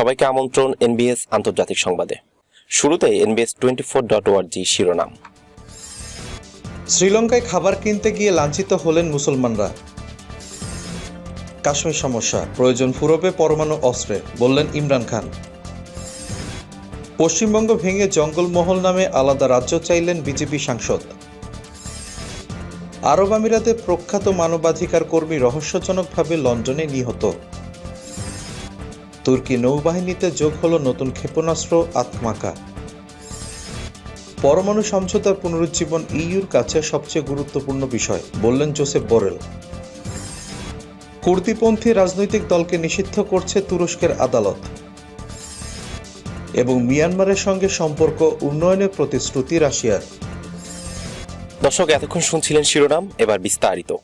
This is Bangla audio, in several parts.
সবাইকে আমন্ত্রণ এনবিএস আন্তর্জাতিক সংবাদে। শুরুতে এনবিএস টোয়েন্টি ফোর ডট ওয়ার্জি শিরোনাম। শ্রীলঙ্কায় খাবার কিনতে গিয়ে লাঞ্ছিত হলেন মুসলমানরা। কাশ্মীর সমস্যা, প্রয়োজন ফুরবে পরমাণু অস্ত্রে, বললেন ইমরান খান। পশ্চিমবঙ্গ ভেঙে জঙ্গলমহল নামে আলাদা রাজ্য চাইলেন বিজেপি সাংসদ। আরব আমিরাতে প্রখ্যাত মানবাধিকার কর্মী রহস্যজনকভাবে লন্ডনে নিহত। তুর্কি নৌবাহিনীতে যোগ হলো নতুন ক্ষেপণাস্ত্র আত্মাকা। পরমাণু সমঝোতার পুনরুজ্জীবন ইইউর কাছে সবচেয়ে গুরুত্বপূর্ণ বিষয়, বললেন জোসেফ বরেল। কুর্দিপন্থী রাজনৈতিক দলকে নিষিদ্ধ করছে তুরস্কের আদালত। এবং মিয়ানমারের সঙ্গে সম্পর্ক উন্নয়নের প্রতিশ্রুতি রাশিয়ার। দর্শক, এতক্ষণ শুনছিলেন শিরোনাম, এবার বিস্তারিত।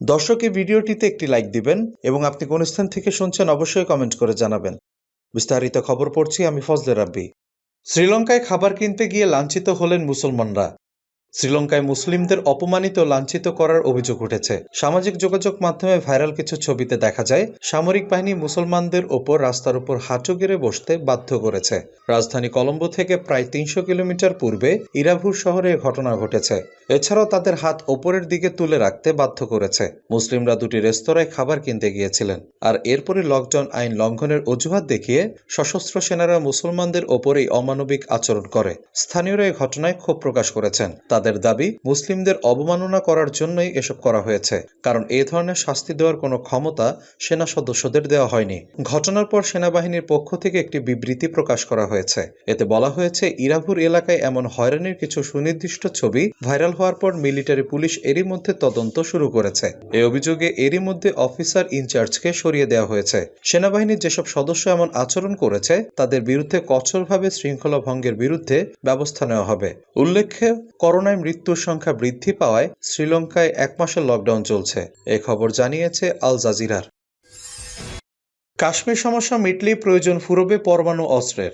দর্শক, এই ভিডিওটিতে একটি লাইক দিবেন এবং আপনি কোন স্থান থেকে শুনছেন অবশ্যই কমেন্ট করে জানাবেন। বিস্তারিত খবর পড়ছি আমি ফজলে রাব্বি। শ্রীলঙ্কায় খাবার কিনতে গিয়ে লাঞ্ছিত হলেন মুসলমানরা। শ্রীলঙ্কায় মুসলিমদের অপমানিত, লাঞ্ছিত করার অভিযোগ উঠেছে। সামাজিক যোগাযোগ মাধ্যমে ভাইরাল কিছু ছবিতে দেখা যায়, সামরিক বাহিনী মুসলমানদের ওপর রাস্তার উপর হাঁটু গেড়ে বসতে বাধ্য করেছে। রাজধানী কলম্বো থেকে প্রায় তিনশো কিলোমিটার পূর্বে ইরাভুর শহরে ঘটনা ঘটেছে। এছাড়াও তাদের হাত ওপরের দিকে তুলে রাখতে বাধ্য করেছে। মুসলিমরা দুটি রেস্তোরাঁয় খাবার কিনতে গিয়েছিলেন, আর এরপরে লকডাউন আইন লঙ্ঘনের অজুহাত দেখিয়ে সশস্ত্র সেনারা মুসলমানদের ওপরেই অমানবিক আচরণ করে। স্থানীয়রা এই ঘটনায় ক্ষোভ প্রকাশ করেছেন। তাদের দাবি, মুসলিমদের অবমাননা করার জন্যই এসব করা হয়েছে। কারণ এই ধরনের শাস্তি দেওয়ার কোনো ক্ষমতা সেনা সদস্যদের দেওয়া হয়নি। ঘটনার পর সেনাবাহিনীর পক্ষ থেকে একটি বিবৃতি প্রকাশ করা হয়েছে। এতে বলা হয়েছে ইরাভুর এলাকায় এমন হয়রানির কিছু সুনির্দিষ্ট ছবি ভাইরাল হওয়ার পর মিলিটারি পুলিশ এরই মধ্যে তদন্ত শুরু করেছে। এই অভিযোগে এরই মধ্যে অফিসার ইনচার্জকে সরিয়ে দেওয়া হয়েছে। সেনাবাহিনীর যেসব সদস্য এমন আচরণ করেছে, তাদের বিরুদ্ধে কঠোরভাবে শৃঙ্খলা ভঙ্গের বিরুদ্ধে ব্যবস্থা নেওয়া হবে। উল্লেখ্য করোনায় মৃত্যুর সংখ্যা বৃদ্ধি পাওয়ায় শ্রীলঙ্কায় এক মাসের লকডাউন চলছে। এ খবর জানিয়েছে আল জাজিরার। কাশ্মীর সমস্যা মিটলেই প্রয়োজন ফুরবে পরমাণু অস্ত্রের।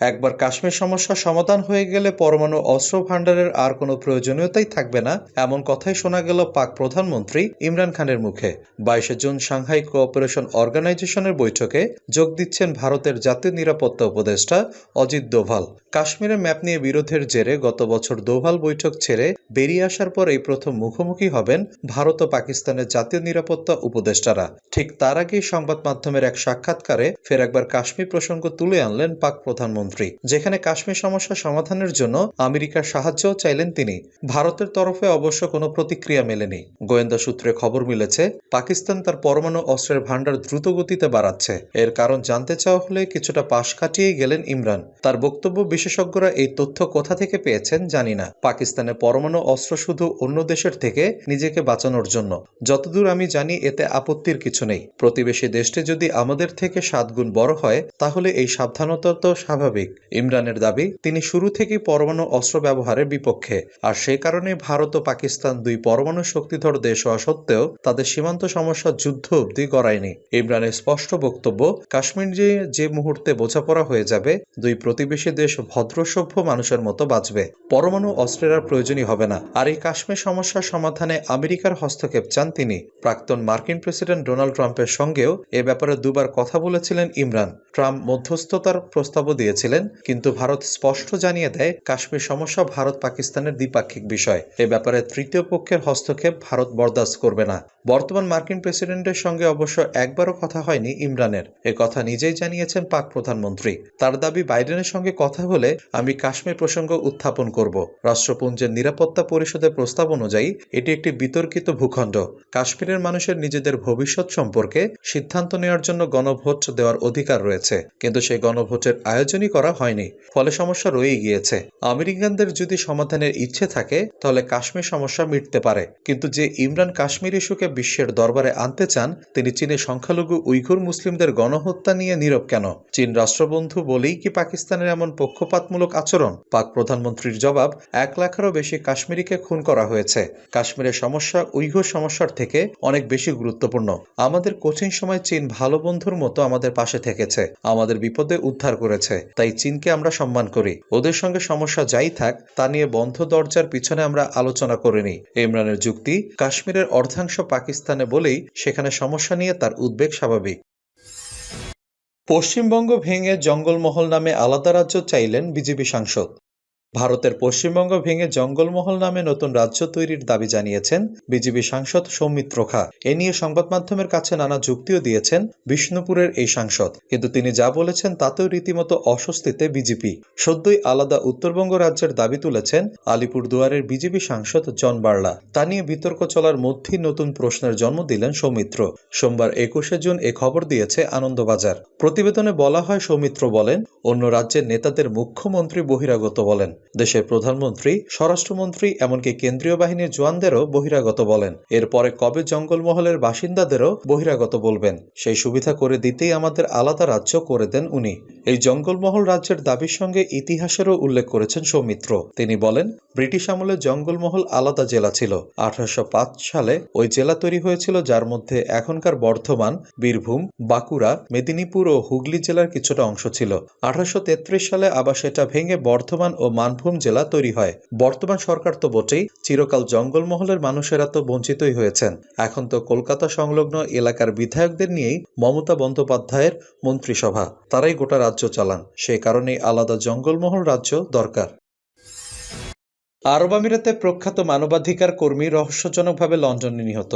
একবার কাশ্মীর সমস্যা সমাধান হয়ে গেলে পরমাণু অস্ত্র ভাণ্ডারের আর কোনো প্রয়োজনীয়তাই থাকবে না, এমন কথাই শোনা গেল পাক প্রধানমন্ত্রী ইমরান খানের মুখে। বাইশে জুন সাংহাই কোঅপারেশন অর্গানাইজেশনের বৈঠকে যোগ দিচ্ছেন ভারতের জাতীয় নিরাপত্তা উপদেষ্টা অজিত দোভাল। কাশ্মীরের ম্যাপ নিয়ে বিরোধের জেরে গত বছর দোভাল বৈঠক ছেড়ে বেরিয়ে আসার পর এই প্রথম মুখোমুখি হবেন ভারত ও পাকিস্তানের জাতীয় নিরাপত্তা উপদেষ্টারা। ঠিক তার আগেই সংবাদ মাধ্যমের এক সাক্ষাৎকারে ফের একবার কাশ্মীর প্রসঙ্গ তুলে আনলেন পাক প্রধানমন্ত্রী, যেখানে কাশ্মীর সমস্যা সমাধানের জন্য আমেরিকার সাহায্যও চাইলেন তিনি। ভারতের তরফে অবশ্য কোনো প্রতিক্রিয়া মেলেনি। গোয়েন্দা সূত্রে খবর মিলেছে, পাকিস্তান তার পরমাণু অস্ত্রের ভাণ্ডার দ্রুত গতিতে বাড়াচ্ছে। এর কারণ জানতে চাওয়া হলে কিছুটা পাশ কাটিয়েই গেলেন ইমরান। তার বক্তব্য বিশেষজ্ঞরা এই তথ্য কোথা থেকে পেয়েছেন জানি না। পাকিস্তানের পরমাণু অস্ত্র শুধু অন্য দেশের থেকে নিজেকে বাঁচানোর জন্য। যতদূর আমি জানি, এতে আপত্তির কিছু নেই। প্রতিবেশী দেশটি যদি আমাদের থেকে সাত গুণ বড় হয়, তাহলে এই সাবধানতা তো স্বাভাবিক। ইমরানের দাবি, তিনি শুরু থেকেই পরমাণু অস্ত্র ব্যবহারের বিপক্ষে। আর সে কারণে ভারত ও পাকিস্তান দুই পরমাণু শক্তিধর দেশ হওয়া সত্ত্বেও তাদের সীমান্ত সমস্যা যুদ্ধ অবধি গড়ায়নি। ইমরানের স্পষ্ট বক্তব্য, কাশ্মীর যে যে মুহূর্তে বোঝাপড়া হয়ে যাবে, দুই প্রতিবেশী দেশ ভদ্রসভ্য মানুষের মতো বাঁচবে পরমাণু অস্ত্রের আর প্রয়োজনই হবে না। আর এই কাশ্মীর সমস্যার সমাধানে আমেরিকার হস্তক্ষেপ চান তিনি। প্রাক্তন মার্কিন প্রেসিডেন্ট ডোনাল্ড ট্রাম্পের সঙ্গেও এ ব্যাপারে দুবার কথা বলেছিলেন ইমরান। ট্রাম্প মধ্যস্থতার প্রস্তাবও দিয়েছিলেন, কিন্তু ভারত স্পষ্ট জানিয়ে দেয়, কাশ্মীর সমস্যা ভারত পাকিস্তানের দ্বিপাক্ষিক বিষয়। এ ব্যাপারে তৃতীয় পক্ষের হস্তক্ষেপ ভারত বরদাস্ত করবে না। বর্তমান মার্কিন প্রেসিডেন্টের সঙ্গে অবশ্য একবারও কথা হয়নি ইমরানের। এ কথা নিজেই জানিয়েছেন পাক প্রধানমন্ত্রী। তার দাবি বাইডেনের সঙ্গে কথা হলে আমি কাশ্মীর প্রসঙ্গ উত্থাপন করব। রাষ্ট্রপুঞ্জের নিরাপত্তা পরিষদের প্রস্তাব অনুযায়ী এটি একটি বিতর্কিত ভূখণ্ড। কাশ্মীরের মানুষের নিজেদের ভবিষ্যৎ সম্পর্কে সিদ্ধান্ত নেওয়ার জন্য গণভোট দেওয়ার অধিকার রয়েছে, কিন্তু সেই গণভোটের আয়োজনই করা হয়নি, ফলে সমস্যা রয়েই গিয়েছে। আমেরিকানদের যদি সমাধানের ইচ্ছে থাকে, তাহলে কাশ্মীর সমস্যা মিটতে পারে, কিন্তু যে ইমরান কাশ্মীর ইস্যুকে বিশ্বের দরবারে আনতে চান, তিনি চীনের সংখ্যালঘু উইঘুর মুসলিমদের গণহত্যা নিয়ে নীরব কেন? চীন রাষ্ট্রবন্ধু বলেই কি পাকিস্তানের এমন পক্ষপাতমূলক আচরণ। পাক প্রধানমন্ত্রীর জবাব, এক লাখেরও বেশি কাশ্মীরিকে খুন করা হয়েছে। কাশ্মীরের সমস্যা উইঘুর সমস্যার থেকে অনেক বেশি গুরুত্বপূর্ণ। আমাদের কঠিন সময় চীন ভালো বন্ধুর মতো আমাদের পাশে থেকেছে। আমাদের বিপদে উদ্ধার করেছে। তাই চীনকে আমরা সম্মান করি। ওদের সঙ্গে সমস্যা যাই থাক, তা নিয়ে বন্ধ দরজার পিছনে আমরা আলোচনা করিনি ইমরানের যুক্তি, কাশ্মীরের অর্ধাংশ পাকিস্তানে বলেই সেখানে সমস্যা নিয়ে তার উদ্বেগ স্বাভাবিক। পশ্চিমবঙ্গ ভেঙে জঙ্গলমহল নামে আলাদা রাজ্য চাইলেন বিজেপি সাংসদ। ভারতের পশ্চিমবঙ্গ ভেঙে জঙ্গলমহল নামে নতুন রাজ্য তৈরির দাবি জানিয়েছেন বিজেপি সাংসদ সৌমিত্র খা। এ নিয়ে সংবাদ মাধ্যমের কাছে নানা যুক্তিও দিয়েছেন বিষ্ণুপুরের এই সাংসদ। কিন্তু তিনি যা বলেছেন তাতেও রীতিমতো অস্বস্তিতে বিজেপি। সদ্যই আলাদা উত্তরবঙ্গ রাজ্যের দাবি তুলেছেন আলিপুরদুয়ারের বিজেপি সাংসদ জন বার্লা। তা নিয়ে বিতর্ক চলার মধ্যেই নতুন প্রশ্নের জন্ম দিলেন সৌমিত্র। সোমবার একুশে জুন এ খবর দিয়েছে আনন্দবাজার। প্রতিবেদনে বলা হয়, সৌমিত্র বলেন, অন্য রাজ্যের নেতাদের মুখ্যমন্ত্রী বহিরাগত বলেন। দেশের প্রধানমন্ত্রী, স্বরাষ্ট্রমন্ত্রী, এমনকি কেন্দ্রীয় বাহিনীর জওয়ানদেরও বহিরাগত বলেন। এরপরে কবে জঙ্গলমহলের বাসিন্দাদেরও বহিরাগত বলবেন? সেই সুবিধা করে দিতেই আমাদের আলাদা রাজ্য করে দেন উনি। এই জঙ্গলমহল রাজ্যের দাবির সঙ্গে ইতিহাসেরও উল্লেখ করেছেন সৌমিত্র। তিনি বলেন, ব্রিটিশ আমলে জঙ্গলমহল আলাদা জেলা ছিল। আঠারোশো সালে ওই জেলা তৈরি হয়েছিল যার মধ্যে এখনকার বর্ধমান, বীরভূম, বাঁকুড়া, মেদিনীপুর ও হুগলি জেলার কিছুটা অংশ ছিল। আঠারোশো সালে আবার সেটা ভেঙে বর্ধমান ও মানভূম জেলা তৈরি হয়। বর্তমান সরকার তো বটেই, চিরকাল জঙ্গলমহলের মানুষেরা তো বঞ্চিতই হয়েছেন। এখন তো কলকাতা সংলগ্ন এলাকার বিধায়কদের নিয়েই মমতা বন্দ্যোপাধ্যায়ের মন্ত্রিসভা। তারাই গোটা রাজ্য চালান। সে কারণেই আলাদা জঙ্গলমহল রাজ্য দরকার। আরব আমিরাতে প্রখ্যাত মানবাধিকার কর্মী রহস্যজনকভাবে লন্ডনে নিহত।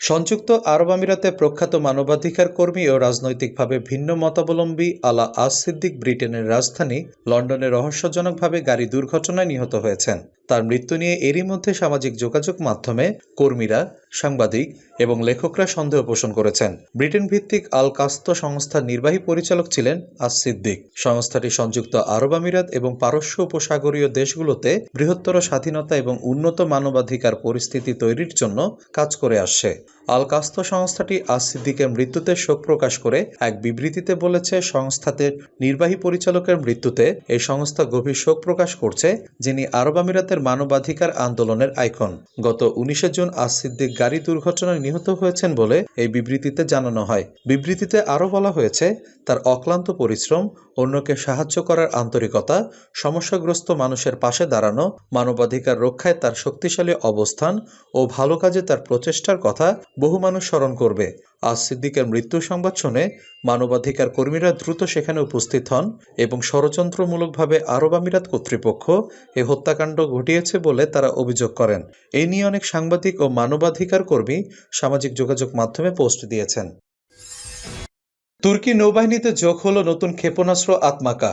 সংযুক্ত আরব আমিরাতে প্রখ্যাত মানবাধিকার কর্মী ও রাজনৈতিকভাবে ভিন্ন মতাবলম্বী আলা আজ সিদ্দিক ব্রিটেনের রাজধানী লন্ডনে রহস্যজনকভাবে গাড়ি দুর্ঘটনায় নিহত হয়েছেন। তার মৃত্যু নিয়ে এরই মধ্যে সামাজিক যোগাযোগ মাধ্যমে কর্মীরা সাংবাদিক এবং লেখকরা সন্দেহ পোষণ করেছেন। ব্রিটেন ভিত্তিক আল কাস্ত সংস্থার নির্বাহী পরিচালক ছিলেন আজ সিদ্দিক সংস্থাটি সংযুক্ত আরব আমিরাত এবং পারস্য উপসাগরীয় দেশগুলোতে বৃহত্তর স্বাধীনতা এবং উন্নত মানবাধিকার পরিস্থিতি তৈরির জন্য কাজ করে আসছে। আল কাস্ত সংস্থাটি আজ সিদ্দিকের মৃত্যুতে শোক প্রকাশ করে এক বিবৃতিতে বলেছে সংস্থাটির নির্বাহী পরিচালকের মৃত্যুতে এই সংস্থা গভীর শোক প্রকাশ করছে, যিনি আরব আমিরাতের মানবাধিকার আন্দোলনের আইকন। গত উনিশে জুন আজ সিদ্দিক গাড়ি দুর্ঘটনায় নিহত হয়েছেন বলে এই বিবৃতিতে জানানো হয়। বিবৃতিতে আরও বলা হয়েছে, তার অক্লান্ত পরিশ্রম, অন্যকে সাহায্য করার আন্তরিকতা, সমস্যাগ্রস্ত মানুষের পাশে দাঁড়ানো, মানবাধিকার রক্ষায় তার শক্তিশালী অবস্থান ও ভালো কাজে তার প্রচেষ্টার কথা বহু মানুষ স্মরণ করবে। আজ সিদ্দিকের মৃত্যু সংবাদ শুনে মানবাধিকার কর্মীরা দ্রুত সেখানে উপস্থিত হন এবং ষড়যন্ত্রমূলকভাবে আরব আমিরাত কর্তৃপক্ষ এ হত্যাকাণ্ড ঘটিয়েছে বলে তারা অভিযোগ করেন। এই নিয়ে অনেক সাংবাদিক ও মানবাধিকার কর্মী সামাজিক যোগাযোগ মাধ্যমে পোস্ট দিয়েছেন। তুর্কি নৌবাহিনীতে যোগ হলো নতুন ক্ষেপণাস্ত্র আত্মাকা।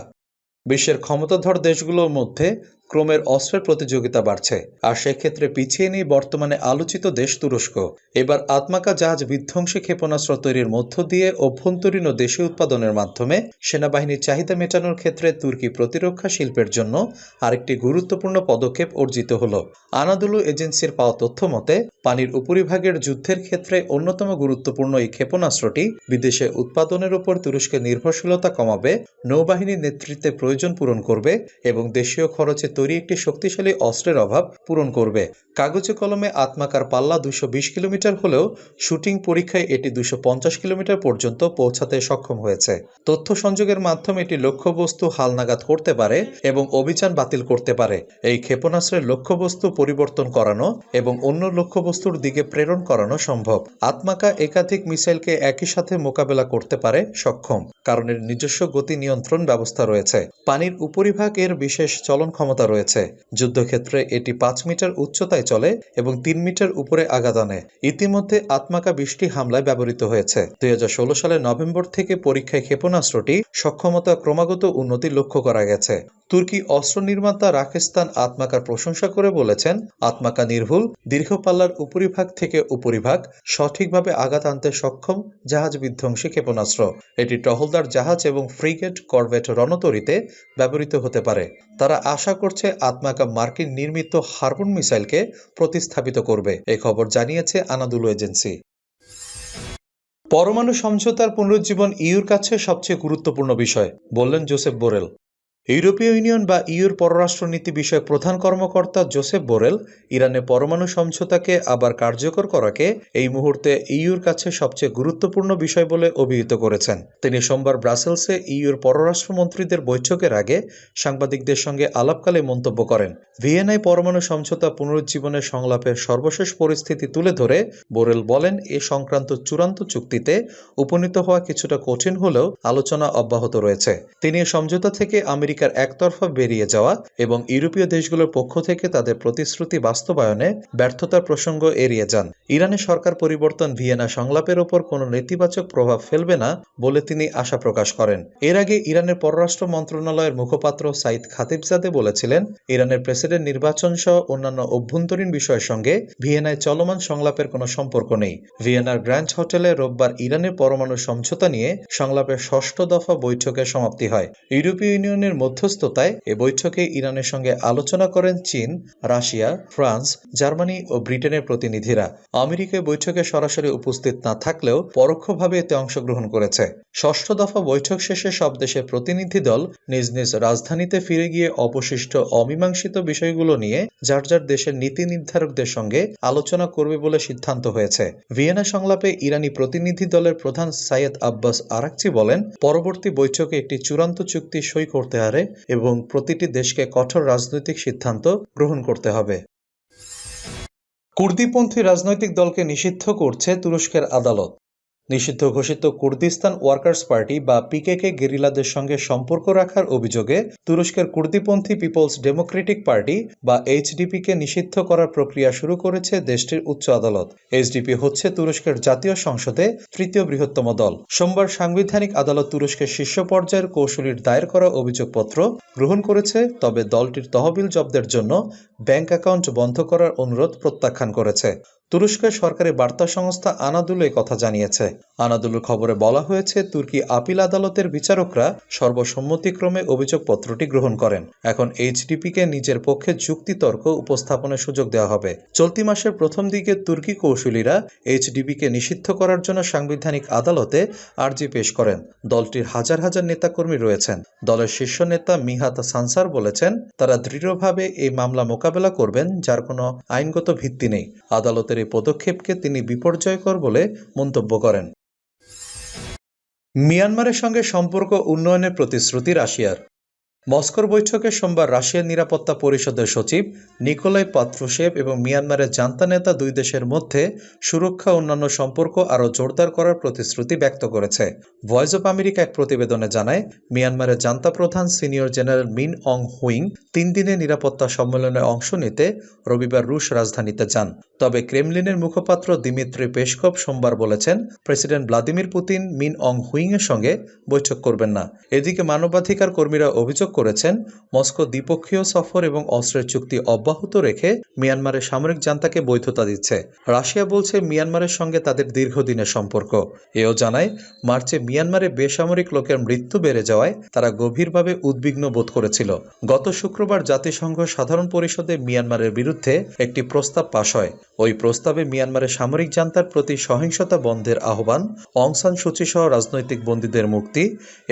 বিশ্বের ক্ষমতাধর দেশগুলোর মধ্যে ক্রমের অস্ত্রের প্রতিযোগিতা বাড়ছে। আর সেক্ষেত্রে পিছিয়ে নেই বর্তমানে আলোচিত দেশ তুরস্ক। এবার আত্মাকা জাহাজ বিধ্বংসী ক্ষেপণাস্ত্র তৈরির মধ্য দিয়ে অভ্যন্তরীণ ও দেশীয় উৎপাদনের মাধ্যমে সেনাবাহিনীর চাহিদা মেটানোর ক্ষেত্রে তুর্কি প্রতিরক্ষা শিল্পের জন্য আরেকটি গুরুত্বপূর্ণ পদক্ষেপ অর্জিত হলো। আনাদুলু এজেন্সির পাওয়া তথ্য মতে, পানির উপরিভাগের যুদ্ধের ক্ষেত্রে অন্যতম গুরুত্বপূর্ণ এই ক্ষেপণাস্ত্রটি বিদেশে উৎপাদনের উপর তুরস্কের নির্ভরশীলতা কমাবে, নৌবাহিনীর নেতৃত্বে প্রয়োজন পূরণ করবে এবং দেশীয় খরচে তৈরি একটি শক্তিশালী অস্ত্রের অভাব পূরণ করবে। কাগজে কলমে আত্মাকার পাল্লা দুশো কিলোমিটার হলেও শুটিং পরীক্ষায় এটি দুশো কিলোমিটার পর্যন্ত পৌঁছাতে সক্ষম হয়েছে। তথ্য সংযোগের মাধ্যমে এটি লক্ষ্যবস্তু হালনাগাদ করতে পারে এবং অভিযান বাতিল করতে পারে। এই ক্ষেপণাস্ত্রের লক্ষ্যবস্তু পরিবর্তন করানো এবং অন্য লক্ষ্যবস্তুর দিকে প্রেরণ করানো সম্ভব। আত্মাকা একাধিক মিসাইলকে একই সাথে মোকাবেলা করতে পারে সক্ষম, কারণ এর নিজস্ব গতি নিয়ন্ত্রণ ব্যবস্থা রয়েছে। পানির উপরিভাগ এর বিশেষ চলন ক্ষমতা রয়েছে। যুদ্ধক্ষেত্রে এটি পাঁচ মিটার উচ্চতায় চলে এবং তিন মিটার উপরে আঘাত আনে। ইতিমধ্যে আত্মাকা বৃষ্টি হামলায় ব্যবহৃত হয়েছে। দুই সালের নভেম্বর থেকে পরীক্ষায় ক্ষেপণাস্ত্রটি সক্ষমতা ক্রমাগত উন্নতি লক্ষ্য করা গেছে। তুর্কি অস্ত্র নির্মাতা রাকেস্তান আত্মাকার প্রশংসা করে বলেছেন, আত্মাকা নির্ভুল, দীর্ঘ পাল্লার উপরিভাগ থেকে উপরিভাগ, সঠিকভাবে আঘাত আনতে সক্ষম, জাহাজ বিধ্বংসী ক্ষেপণাস্ত্র। এটি টহলদার জাহাজ এবং ফ্রিগেট করভেট রণতরীতে ব্যবহৃত হতে পারে। তারা আশা করছে আত্মাকা মার্কিন নির্মিত হার্বন মিসাইলকে প্রতিস্থাপিত করবে। এ খবর জানিয়েছে আনাদুলু এজেন্সি। পরমাণু সমঝোতার পুনরুজ্জীবন ইউর কাছে সবচেয়ে গুরুত্বপূর্ণ বিষয়, বললেন জোসেফ বোরেল। ইউরোপীয় ইউনিয়ন বা ইউর পররাষ্ট্রনীতি বিষয়ক প্রধান কর্মকর্তা জোসেফ বোরেল, ইরানে পরমাণু সমঝোতাকে আবার কার্যকর করাকে এই মুহূর্তে ইউর কাছে সবচেয়ে গুরুত্বপূর্ণ বিষয় বলে অভিহিত করেছেন। তিনি সোমবার ব্রাসেলসে ইউর পররাষ্ট্রমন্ত্রীদের বৈঠকের আগে সাংবাদিকদের সঙ্গে আলাপকালে মন্তব্য করেন। ভিয়েনায় পরমাণু সমঝোতা পুনরুজ্জীবনের সংলাপের সর্বশেষ পরিস্থিতি তুলে ধরে বোরেল বলেন, এ সংক্রান্ত চূড়ান্ত চুক্তিতে উপনীত হওয়া কিছুটা কঠিন হলেও আলোচনা অব্যাহত রয়েছে। তিনি সমঝোতা থেকে আমেরিকার একতরফা বেরিয়ে যাওয়া এবং ইউরোপীয় দেশগুলোর পক্ষ থেকে তাদের প্রতিশ্রুতি বাস্তবায়নে ব্যর্থতার প্রসঙ্গ এড়িয়ে যান। ইরানের সরকার পরিবর্তন ভিয়েনা সংলাপের ওপর কোনো নেতিবাচক প্রভাব ফেলবে না বলে তিনি আশা প্রকাশ করেন। এর আগে ইরানের পররাষ্ট্র মন্ত্রণালয়ের মুখপাত্র সাইদ খাতিবজাদে বলেছিলেন, ইরানের প্রেসিডেন্ট নির্বাচন সহ অন্যান্য অভ্যন্তরীণ বিষয়ের সঙ্গে ভিয়েনায় চলমান সংলাপের কোনো সম্পর্ক নেই। ভিয়েনার গ্র্যান্ড হোটেলে রোববার ইরানের পরমাণু সমঝোতা নিয়ে সংলাপের ষষ্ঠ দফা বৈঠকের সমাপ্তি হয়। ইউরোপীয় ইউনিয়নের মধ্যস্থতায় এ বৈঠকে ইরানের সঙ্গে আলোচনা করেন চীন, রাশিয়া, ফ্রান্স, জার্মানি ও ব্রিটেনের প্রতিনিধিরা। আমেরিকায় বৈঠকে সরাসরি উপস্থিত না থাকলেও পরোক্ষভাবে এতে অংশগ্রহণ করেছে। ষষ্ঠ দফা বৈঠক শেষে সব দেশের প্রতিনিধি দল নিজ নিজ রাজধানীতে ফিরে গিয়ে অবশিষ্ট অমীমাংসিত বিষয়গুলো নিয়ে যার যার দেশের নীতি নির্ধারকদের সঙ্গে আলোচনা করবে বলে সিদ্ধান্ত হয়েছে। ভিয়েনা সংলাপে ইরানি প্রতিনিধি দলের প্রধান সাইয়েদ আব্বাস আরাকচি বলেন, পরবর্তী বৈঠকে একটি চূড়ান্ত চুক্তি সই করতে হারে এবং প্রতিটি দেশকে কঠোর রাজনৈতিক সিদ্ধান্ত গ্রহণ করতে হবে। কুর্দিপন্থী রাজনৈতিক দলকে নিষিদ্ধ করছে তুরস্কের আদালত। নিষিদ্ধ ঘোষিত কুর্দিস্তান ওয়ার্কার্স পার্টি বা পিকেকে গেরিলাদের সঙ্গে সম্পর্ক রাখার অভিযোগে তুরস্কের কুর্দিপন্থী পিপলস ডেমোক্রেটিক পার্টি বা এইচডিপিকে নিষিদ্ধ করার প্রক্রিয়া শুরু করেছে দেশটির উচ্চ আদালত। এইচডিপি হচ্ছে তুরস্কের জাতীয় সংসদে তৃতীয় বৃহত্তম দল। সোমবার সাংবিধানিক আদালত তুরস্কের শীর্ষ পর্যায়ের কৌশলীর দায়ের করা অভিযোগপত্র গ্রহণ করেছে, তবে দলটির তহবিল জব্দের জন্য ব্যাংক অ্যাকাউন্ট বন্ধ করার অনুরোধ প্রত্যাখ্যান করেছে। তুরস্কের সরকারি বার্তা সংস্থা আনাদুলু এ কথা জানিয়েছে। আনাদুলুর খবরে বলা হয়েছে, তুর্কি আপিল আদালতের বিচারকরা সর্বসম্মতিক্রমে অভিযোগপত্রটি গ্রহণ করেন। এখন এইচডিপিকে নিজের পক্ষে যুক্তিতর্ক উপস্থাপনের সুযোগ দেওয়া হবে। চলতি মাসের প্রথম দিকে তুর্কি কৌশলীরা এইচডিপিকে নিষিদ্ধ করার জন্য সাংবিধানিক আদালতে আর্জি পেশ করেন। দলটির হাজার হাজার নেতাকর্মী রয়েছেন। দলের শীর্ষ নেতা মিহাত সানসার বলেছেন, তারা দৃঢ়ভাবে এই মামলা মোকাবেলা করবেন, যার কোনো আইনগত ভিত্তি নেই। আদালতের এই পদক্ষেপকে তিনি বিপর্যয়কর বলে মন্তব্য করেন। মিয়ানমারের সঙ্গে সম্পর্ক উন্নয়নের প্রতিশ্রুতি রাশিয়ার। মস্কোর বৈঠকে সোমবার রাশিয়ার নিরাপত্তা পরিষদের সচিব নিকোলাই পাত্রুশেভ এবং মিয়ানমারের জান্তা নেতা দুই দেশের মধ্যে সুরক্ষা অন্যান্য সম্পর্ক আরও জোরদার করার প্রতিশ্রুতি ব্যক্ত করেছে। ভয়েস অব আমেরিকা এক প্রতিবেদনে জানায়, মিয়ানমারের জান্তা প্রধান সিনিয়র জেনারেল মিন অং হুইং তিন দিনের নিরাপত্তা সম্মেলনে অংশ নিতে রবিবার রুশ রাজধানীতে যান। তবে ক্রেমলিনের মুখপাত্র দিমিত্রি পেশকভ সোমবার বলেছেন, president Vladimir Putin Min Aung হুইং এর সঙ্গে বৈঠক করবেন না। এদিকে মানবাধিকার কর্মীরা অভিযোগ করেছেন, মস্কো দ্বিপক্ষীয় সফর এবং অস্ত্রের চুক্তি অব্যাহত রেখে মিয়ানমারের সামরিক জান্তাকে বৈধতা দিচ্ছে। রাশিয়া বলছে মিয়ানমারের সঙ্গে তাদের দীর্ঘদিনের সম্পর্ক। এও জানায়, মার্চে মিয়ানমারে বেসামরিক লোকের মৃত্যু বেড়ে যাওয়ায় তারা গভীরভাবে উদ্বিগ্ন বোধ করেছিল। গত শুক্রবার জাতিসংঘ সাধারণ পরিষদে মিয়ানমারের বিরুদ্ধে একটি প্রস্তাব পাশ হয়। ওই প্রস্তাবে মিয়ানমারের সামরিক জান্তার প্রতি সহিংসতা বন্ধের আহ্বান, অং সান সূচি সহ রাজনৈতিক বন্দীদের মুক্তি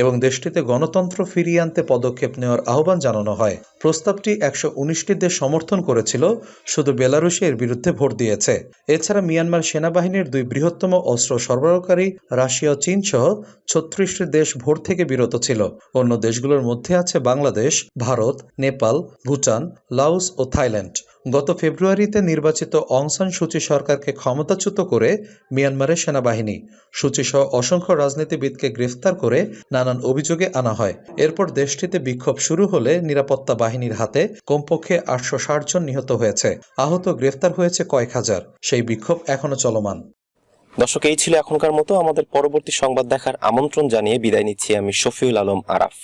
এবং দেশটিতে গণতন্ত্র ফিরিয়ে আনতে পদক্ষেপ নেওয়ার আহ্বান জানানো হয়। প্রস্তাবটি একশো উনিশটি দেশ সমর্থন করেছিল, শুধু বেলারুশি বিরুদ্ধে ভোট দিয়েছে। এছাড়া মিয়ানমার সেনাবাহিনীর দুই বৃহত্তম অস্ত্র সরবরাহকারী রাশিয়া চীন সহ ছত্রিশটি দেশ ভোট থেকে বিরত ছিল। অন্য দেশগুলোর মধ্যে আছে বাংলাদেশ, ভারত, নেপাল, ভুটান, লাওস ও থাইল্যান্ড। গত ফেব্রুয়ারিতে নির্বাচিত অং সান সূচি সরকারকে ক্ষমতাচ্যুত করে মিয়ানমারের সেনাবাহিনী। সূচি সহ অসংখ্য রাজনীতিবিদকে গ্রেফতার করে নানান অভিযোগে আনা হয়। এরপর দেশটিতে বিক্ষোভ শুরু হলে নিরাপত্তা বাহিনীর হাতে কমপক্ষে আটশো ষাট জন নিহত হয়েছে। আহত গ্রেফতার হয়েছে কয়েক হাজার। সেই বিক্ষোভ এখনও চলমান। দর্শক, এই ছিল এখনকার মতো। আমাদের পরবর্তী সংবাদ দেখার আমন্ত্রণ জানিয়ে বিদায় নিচ্ছি আমি শফিউল আলম আরাফ।